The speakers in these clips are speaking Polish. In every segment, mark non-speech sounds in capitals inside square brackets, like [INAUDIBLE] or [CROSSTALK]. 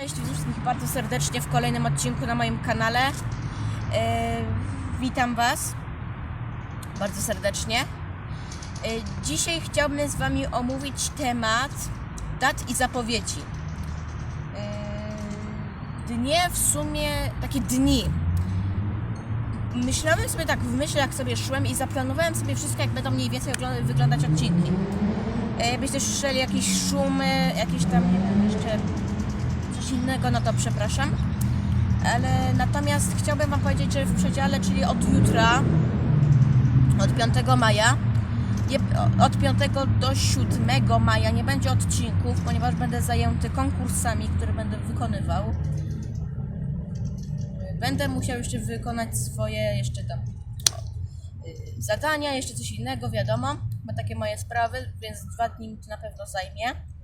Cześć, witam wszystkich bardzo serdecznie w kolejnym odcinku na moim kanale. E, witam Was bardzo serdecznie. E, dzisiaj chciałbym z Wami omówić temat dat i zapowiedzi. E, dnie w sumie, takie dni. Myślałem sobie tak w myślach sobie szłem i zaplanowałem sobie wszystko, jak będą mniej więcej wyglądać odcinki. Jakbyście słyszeli jakieś szumy, jakieś tam, nie wiem, jeszcze innego, no to przepraszam. Ale natomiast chciałbym Wam powiedzieć, że w przedziale, czyli od jutra, od 5 maja, od 5 do 7 maja nie będzie odcinków, ponieważ będę zajęty konkursami, które będę wykonywał. Będę musiał jeszcze wykonać swoje jeszcze tam y, zadania, jeszcze coś innego, wiadomo. Ma takie moje sprawy, więc dwa dni to na pewno zajmie.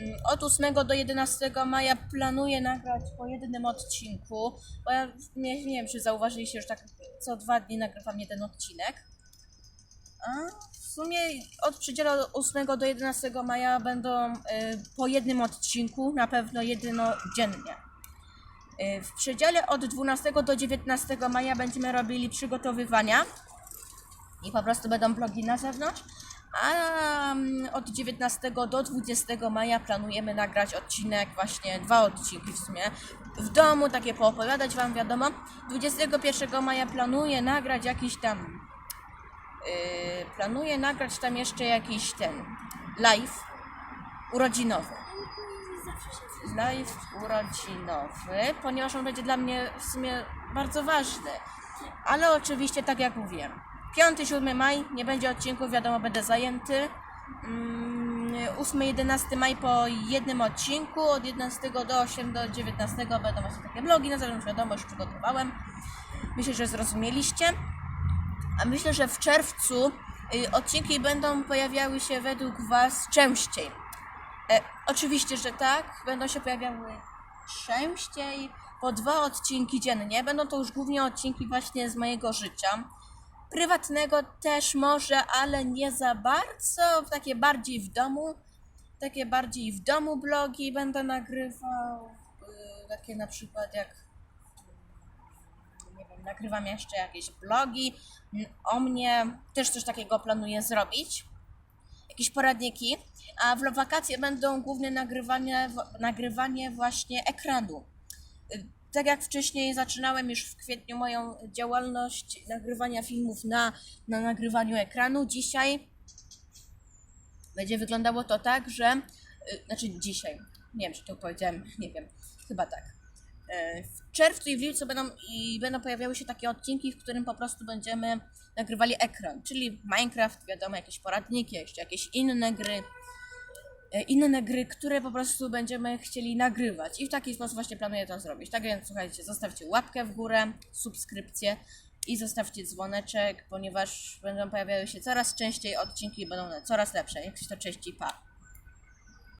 Mm, Od 8 do 11 maja planuję nagrać po jednym odcinku, bo ja nie, nie wiem, czy zauważyliście, że tak co dwa dni nagrywam jeden odcinek. A w sumie od przedziału od 8 do 11 maja będą y, po jednym odcinku, na pewno jedynodziennie. Y, w przedziale od 12 do 19 maja będziemy robili przygotowywania i po prostu będą blogi na zewnątrz. A od 19 do 20 maja planujemy nagrać odcinek, właśnie dwa odcinki w sumie, w domu, takie poopowiadać Wam, wiadomo. 21 maja planuję nagrać jakiś tam, yy, planuję nagrać tam jeszcze jakiś ten live urodzinowy. Live urodzinowy, ponieważ on będzie dla mnie w sumie bardzo ważny. Ale oczywiście, tak jak mówiłem, 5-7 maj nie będzie odcinków, wiadomo, będę zajęty. Mm, 8-11 maj po jednym odcinku, od 11 do 8 do 19 będą właśnie takie blogi, na zewnątrz wiadomo, już przygotowałem. Myślę, że zrozumieliście. A myślę, że w czerwcu y, odcinki będą pojawiały się według Was częściej. E, oczywiście, że tak, będą się pojawiały częściej, po dwa odcinki dziennie. Będą to już głównie odcinki właśnie z mojego życia. Prywatnego też może, ale nie za bardzo, takie bardziej w domu. Takie bardziej w domu blogi będę nagrywał. y, takie na przykład jak nie wiem, nagrywam jeszcze jakieś blogi o mnie. Też coś takiego planuję zrobić jakieś poradniki, a w wakacje będą głównie nagrywanie, nagrywanie właśnie ekranu. Tak jak wcześniej zaczynałem już w kwietniu moją działalność nagrywania filmów na, na nagrywaniu ekranu, dzisiaj będzie wyglądało to tak, że y, znaczy dzisiaj, nie wiem czy to powiedziałem, [LAUGHS] nie wiem, chyba tak. E, W czerwcu i w lipcu będą, i będą pojawiały się takie odcinki, w którym po prostu będziemy nagrywali ekran, czyli Minecraft, wiadomo, jakieś poradniki, jeszcze jakieś inne gry, inne gry, które po prostu będziemy chcieli nagrywać i w taki sposób właśnie planuję to zrobić. Tak więc słuchajcie, zostawcie łapkę w górę, subskrypcję i zostawcie dzwoneczek, ponieważ będą pojawiały się coraz częściej odcinki i będą one coraz lepsze. Jak się to częściej pa.